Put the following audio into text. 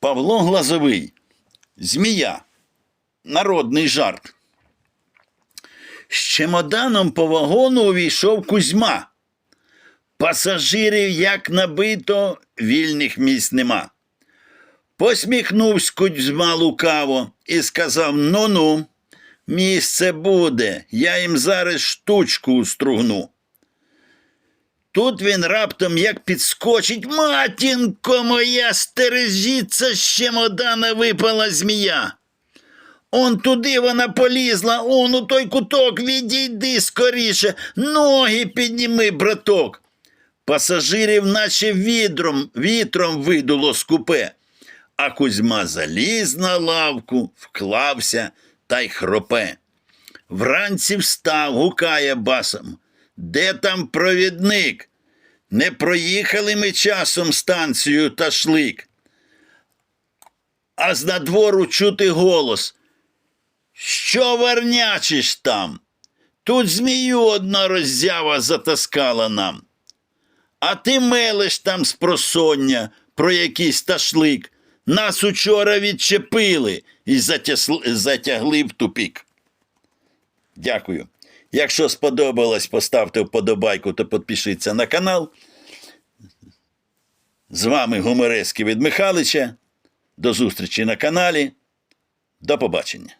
Павло Глазовий. Змія. Народний жарт. З чемоданом по вагону увійшов Кузьма. Пасажирів, як набито, вільних місць нема. Посміхнувсь Кузьма лукаво і сказав: Ну ну, місце буде, я їм зараз штучку устругну. Тут він раптом як підскочить, матінко моя, стережіться, з чемодана випала змія. Он туди вона полізла, он у той куток, відійди скоріше, ноги підніми, браток. Пасажирів наче відром, вітром видуло з купе. А Кузьма заліз на лавку, вклався та й хропе. Вранці встав, гукає басом. Де там провідник? Не проїхали ми часом станцію та шлик. А з надвору чути голос. Що варнячиш там? Тут змію одна роззява затаскала нам. А ти мелиш там з просоння про якийсь ташлик. Нас учора відчепили і затягли в тупік. Дякую. Якщо сподобалось, поставте вподобайку та підпишіться на канал. З вами гуморески від Михалича. До зустрічі на каналі. До побачення.